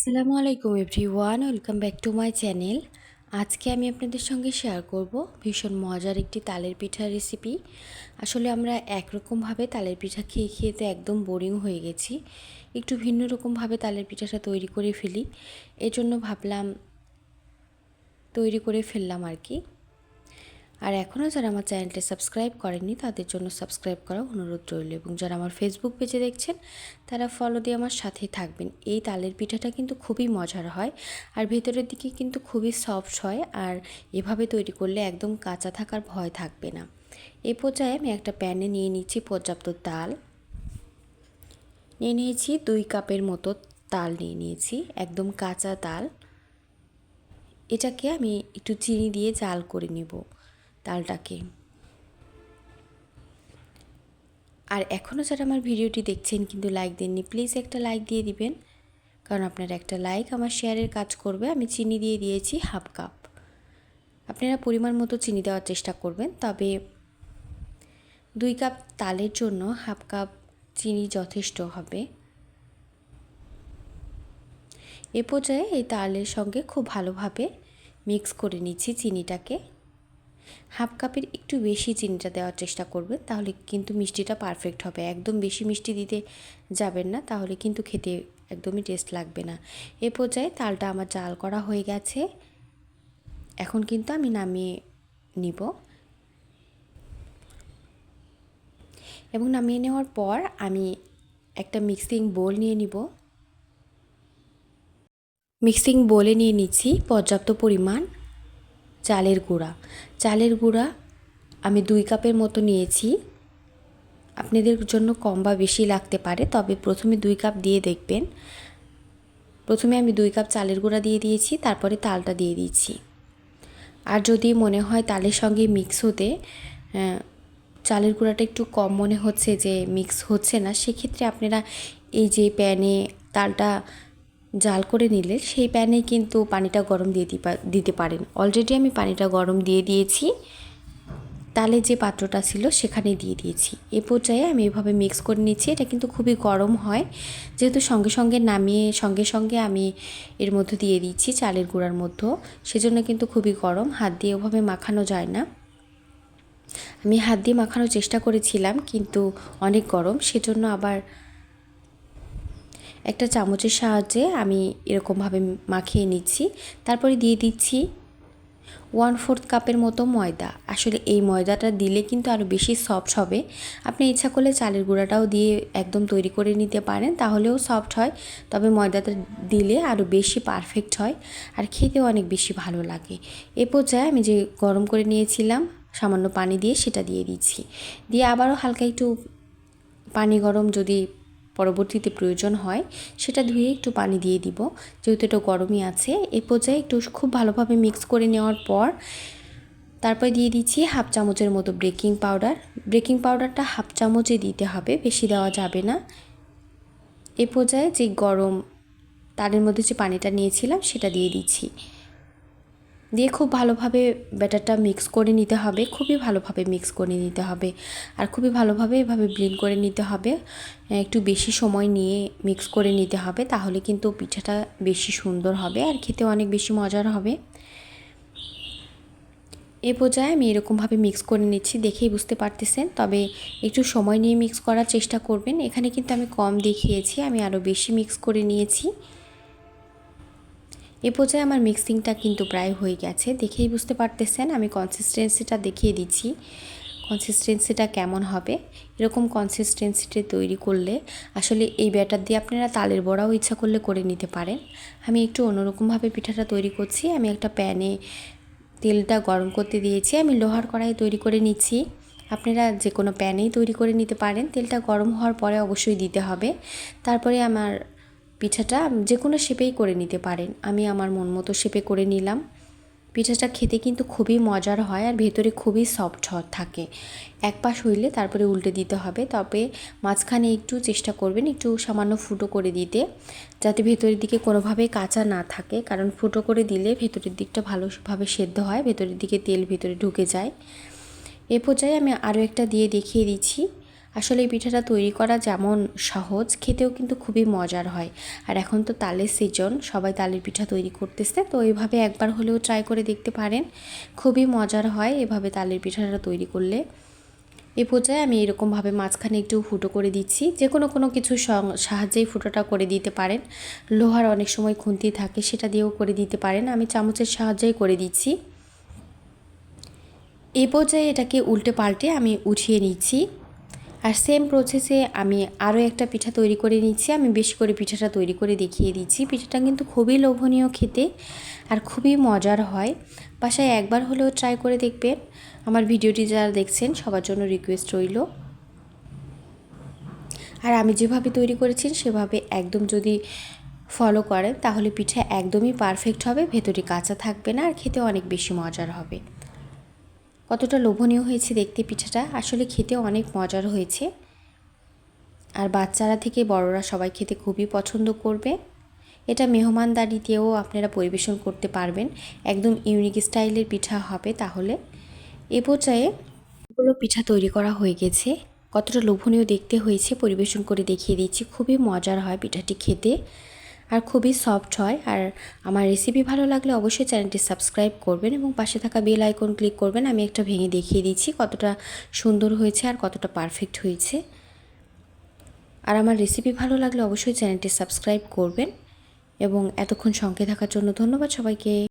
আসসালামু আলাইকুম everyone, welcome back to my channel. আজকে আমি আপনাদের সঙ্গে শেয়ার করব ভীষণ মজার একটি তালের পিঠার রেসিপি। আসলে আমরা একরকমভাবে তালের পিঠা খেয়ে খেয়ে তো একদম বোরিং হয়ে গেছি। একটু ভিন্ন রকমভাবে তালের পিঠাটা তৈরি করে ফেলি। এজন্য ভাবলাম, তৈরি করে ফেললাম আর কি। আর এখনও যারা আমার চ্যানেলটি সাবস্ক্রাইব করেননি, তাদের জন্য সাবস্ক্রাইব করা অনুরোধ রইল এবং যারা আমার ফেসবুক পেজে দেখছেন, তারা ফলো দিয়ে আমার সাথেই থাকবেন। এই তালের পিঠাটা কিন্তু খুবই মজার হয় আর ভেতরের দিকে কিন্তু খুবই সফট হয় আর এভাবে তৈরি করলে একদম কাঁচা থাকার ভয় থাকবে না। এ পর্যায়ে আমি একটা প্যানে নিয়ে নিচ্ছি পর্যাপ্ত তাল। নিয়ে নিয়েছি দুই কাপের মতো তাল নিয়ে নিয়েছি, একদম কাঁচা তাল। এটাকে আমি একটু চিনি দিয়ে জাল করে নেব। তালটাকে। আর এখনও যারা আমার ভিডিওটি দেখছেন কিন্তু লাইক দেননি প্লিজ একটা লাইক দিয়ে দিবেন। কারণ আপনার একটা লাইক আমার শেয়ারের কাজ করবে। আমি চিনি দিয়ে দিয়েছি হাফ কাপ। আপনারা পরিমাণ মতো চিনি দেওয়ার চেষ্টা করবেন, তবে দুই কাপ তালের জন্য হাফ কাপ চিনি যথেষ্ট হবে। এ পর্যায়ে এই তালের সঙ্গে খুব ভালোভাবে মিক্স করে নিচ্ছি চিনিটাকে। হাফ কাপের একটু বেশি চিনিটা দেওয়ার চেষ্টা করবেন তাহলে কিন্তু মিষ্টিটা পারফেক্ট হবে। একদম বেশি মিষ্টি দিতে যাবেন না, তাহলে কিন্তু খেতে একদমই টেস্ট লাগবে না। এ পর্যায়ে তালটা আমার জাল করা হয়ে গেছে। এখন কিন্তু আমি নামিয়ে নিব। এবং নামিয়ে নেওয়ার পর আমি একটা মিক্সিং বোল নিয়ে নিব। মিক্সিং বোলে নিয়ে নিচ্ছি পর্যাপ্ত পরিমাণ চালের গুঁড়া। চালের গুঁড়া আমি দুই কাপের মতো নিয়েছি। আপনাদের জন্য কম বা বেশি লাগতে পারে, তবে প্রথমে দুই কাপ দিয়ে দেখবেন। প্রথমে আমি দুই কাপ চালের গুঁড়া দিয়ে দিয়েছি, তারপরে তালটা দিয়ে দিয়েছি। আর যদি মনে হয় তালের সঙ্গে মিক্স হতে চালের গুঁড়াটা একটু কম মনে হচ্ছে যে মিক্স হচ্ছে না, সেক্ষেত্রে আপনারা এই যে প্যানে তালটা জাল করে নিলে সেই প্যানে কিন্তু পানিটা গরম দিয়ে দিতে পারেন। অলরেডি আমি পানিটা গরম দিয়ে দিয়েছি। তালে যে পাত্রটা ছিল সেখানে দিয়ে দিয়েছি। এ পর্যায়ে আমি এভাবে মিক্স করে নিচ্ছি। এটা কিন্তু খুবই গরম হয়। যেহেতু সঙ্গে সঙ্গে নামিয়ে, সঙ্গে সঙ্গে আমি এর মধ্যে দিয়ে দিচ্ছি চালের গুঁড়ার মধ্যে। সেজন্য কিন্তু খুবই গরম। হাত দিয়ে ওভাবে মাখানো যায় না। আমি হাত দিয়ে মাখানোর চেষ্টা করেছিলাম, কিন্তু অনেক গরম। সেজন্য আবার একটা চামচের সাহায্যে আমি এরকমভাবে মাখিয়ে নিচ্ছি। তারপরে দিয়ে দিচ্ছি ওয়ান ফোর্থ কাপের মতো ময়দা। আসলে এই ময়দাটা দিলে কিন্তু আরও বেশি সফট হবে। আপনি ইচ্ছা করলে চালের গুঁড়াটাও দিয়ে একদম তৈরি করে নিতে পারেন, তাহলেও সফট হয়। তবে ময়দাটা দিলে আরও বেশি পারফেক্ট হয় আর খেতেও অনেক বেশি ভালো লাগে। এ পর্যায়ে আমি যে গরম করে নিয়েছিলাম, সামান্য পানি দিয়ে সেটা দিয়ে দিচ্ছি। দিয়ে আবারও হালকা একটু পানি গরম যদি পরবর্তীতে প্রয়োজন হয়, সেটা ধুয়ে একটু পানি দিয়ে দিব। যেহেতু এটা গরমই আছে, এ পর্যায়ে একটু খুব ভালোভাবে মিক্স করে নেওয়ার পর তারপরে দিয়ে দিচ্ছি হাফ চামচের মতো বেকিং পাউডার বেকিং পাউডারটা হাফ চামচে দিতে হবে, বেশি দেওয়া যাবে না। এ পর্যায়ে যে গরম তারের মধ্যে যে পানিটা নিয়েছিলাম, সেটা দিয়ে দিচ্ছি। দিয়ে খুব ভালোভাবে ব্যাটারটা মিক্স করে নিতে হবে, খুবই ভালোভাবে মিক্স করে নিতে হবে। আর খুবই ভালোভাবে এভাবে ব্লেন্ড করে নিতে হবে। একটু বেশি সময় নিয়ে মিক্স করে নিতে হবে, তাহলে কিন্তু পিঠাটা বেশি সুন্দর হবে আর খেতে অনেক বেশি মজার হবে। এ পর্যায়ে আমি এরকমভাবে মিক্স করে নিচ্ছি, দেখেই বুঝতে পারতেছেন। তবে একটু সময় নিয়ে মিক্স করার চেষ্টা করবেন। এখানে কিন্তু আমি কম দেখিয়েছি, আমি আরও বেশি মিক্স করে নিয়েছি। এ পর্যায়ে আমার মিক্সিংটা কিন্তু প্রায় হয়ে গেছে। দেখেই বুঝতে পারতেছেন, আমি কনসিস্টেন্সিটা দেখিয়ে দিচ্ছি। কনসিস্টেন্সিটা কেমন হবে? এরকম কনসিস্টেন্সিটা তৈরি করলে আসলে এই ব্যাটার দিয়ে আপনারা তালের বড়াও ইচ্ছা করলে করে নিতে পারেন। আমি একটু অন্যরকমভাবে পিঠাটা তৈরি করছি। আমি একটা প্যানে তেলটা গরম করতে দিয়েছি। আমি লোহার কড়াই তৈরি করে নিচ্ছি। আপনারা যে কোনো প্যানেই তৈরি করে নিতে পারেন। তেলটা গরম হওয়ার পরে অবশ্যই দিতে হবে। তারপরে আমার পিঠাটা যে কোনো শেপেই করে নিতে পারেন। আমি আমার মন মতো শেপে করে নিলাম। পিঠাটা খেতে কিন্তু খুবই মজার হয় আর ভেতরে খুবই সফট থাকে। এক পাশ হইলে তারপরে উল্টে দিতে হবে। তবে মাঝখানে একটু চেষ্টা করবেন একটু সামান্য ফুটো করে দিতে, যাতে ভেতরের দিকে কোনোভাবে কাঁচা না থাকে। কারণ ফুটো করে দিলে ভেতরের দিকটা ভালোভাবে সেদ্ধ হয়, ভেতরের দিকে তেল ভেতরে ঢুকে যায়। এ পর্যায়ে আমি আরও একটা দিয়ে দেখিয়ে দিচ্ছি। আসলে এই পিঠাটা তৈরি করা যেমন সহজ, খেতেও কিন্তু খুবই মজার হয়। আর এখন তো তালের সিজন সবাই তালের পিঠা তৈরি করতেছে, তো এইভাবে একবার হলেও ট্রাই করে দেখতে পারেন। খুবই মজার হয় এভাবে তালের পিঠাটা তৈরি করলে। এ পর্যায়ে আমি এরকমভাবে মাঝখানে একটু ফুটো করে দিচ্ছি। যে কোনো কোনো কিছু সাহায্যেই ফুটোটা করে দিতে পারেন। লোহার অনেক সময় খুন্তি থাকে, সেটা দিয়েও করে দিতে পারেন। আমি চামচের সাহায্যেই করে দিচ্ছি। এ পর্যায়ে এটাকে উল্টে পাল্টে আমি উঠিয়ে নিচ্ছি। আর সেম প্রসেসে আমি আরও একটা পিঠা তৈরি করে নিচ্ছি। আমি বেশি করে পিঠাটা তৈরি করে দেখিয়ে দিচ্ছি। পিঠাটা কিন্তু খুবই লোভনীয় খেতে আর খুবই মজার হয়। বাসায় একবার হলেও ট্রাই করে দেখবেন। আমার ভিডিওটি যারা দেখছেন, সবার জন্য রিকোয়েস্ট রইল। আর আমি যেভাবে তৈরি করেছি, সেভাবে একদম যদি ফলো করেন, তাহলে পিঠা একদমই পারফেক্ট হবে। ভেতরে কাঁচা থাকবে না আর খেতে অনেক বেশি মজার হবে। কতটা লোভনীয় হয়েছে দেখতে পিঠাটা? আসলে খেতে অনেক মজার হয়েছে। আর বাচ্চারা থেকে বড়রা সবাই খেতে খুবই পছন্দ করবে। এটা মেহমানদারিতেও আপনারা পরিবেশন করতে পারবেন। একদম ইউনিক স্টাইলের পিঠা হবে তাহলে। এ পর্যায়ে এগুলো পিঠা তৈরি করা হয়ে গেছে। কতটা লোভনীয় দেখতে হয়েছে পরিবেশন করে দেখিয়ে দিচ্ছি। খুবই মজার হয় পিঠাটি খেতে। আর খুবই সফট হয়। আর আমার রেসিপি ভালো লাগলে অবশ্যই চ্যানেলটি সাবস্ক্রাইব করবেন এবং পাশে থাকা বেল আইকন ক্লিক করবেন। আমি একটা ভেঙে দেখিয়ে দিচ্ছি কতটা সুন্দর হয়েছে আর কতটা পারফেক্ট হয়েছে। আর আমার রেসিপি ভালো লাগলে অবশ্যই চ্যানেলটি সাবস্ক্রাইব করবেন। এবং এতক্ষণ সঙ্গে থাকার জন্য ধন্যবাদ সবাইকে।